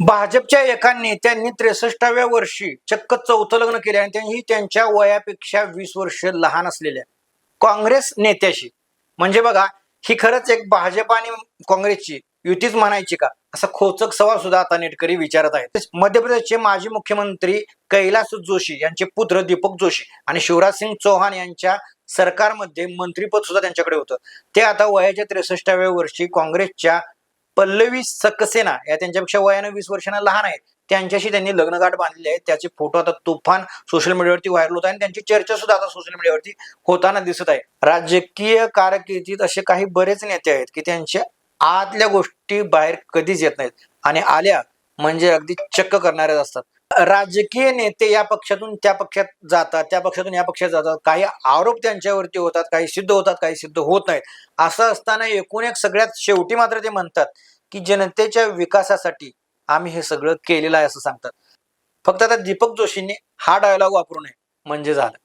भाजपच्या एका नेत्यांनी त्रेसष्टाव्या वर्षी चक्क चौथं लग्न केले आणि त्यांनी त्यांच्या वयापेक्षा वीस वर्ष लहान असलेल्या काँग्रेस नेत्याशी. म्हणजे बघा ही खरंच एक भाजप आणि काँग्रेसची युतीच म्हणायची का? असा खोचक सवाल सुद्धा आता नेटकरी विचारत आहेत. मध्य प्रदेशचे माजी मुख्यमंत्री कैलास जोशी यांचे पुत्र दीपक जोशी आणि शिवराज सिंग चौहान यांच्या सरकारमध्ये मंत्रीपद सुद्धा त्यांच्याकडे होतं. ते आता वयाच्या त्रेसष्टाव्या वर्षी काँग्रेसच्या पल्लवी सक्सेना या त्यांच्यापेक्षा वयानं वीस वर्षांना लहान आहेत. त्यांच्याशी त्यांनी लग्नगाठ बांधलेली आहे. त्याचे फोटो आता तुफान सोशल मीडियावरती व्हायरल होत आहे आणि त्यांची चर्चा सुद्धा आता सोशल मीडियावरती होताना दिसत आहे. राजकीय कारकिर्दीत असे काही बरेच नेते आहेत की त्यांच्या आतल्या गोष्टी बाहेर कधीच येत नाहीत. आणि आल्या म्हणजे अगदी चक्क करणारेच असतात. राजकीय नेते या पक्षातून त्या पक्षात जातात त्या पक्षातून या पक्षात जातात. काही आरोप त्यांच्यावरती होतात काही सिद्ध होतात काही सिद्ध होत नाहीत. असं असताना एकूण एक सगळ्यात शेवटी मात्र ते म्हणतात की जनतेच्या विकासासाठी आम्ही हे सगळं केलेलं आहे असं सांगतात. फक्त आता दीपक जोशींनी हा डायलॉग वापरू नये. म्हणजे झालं.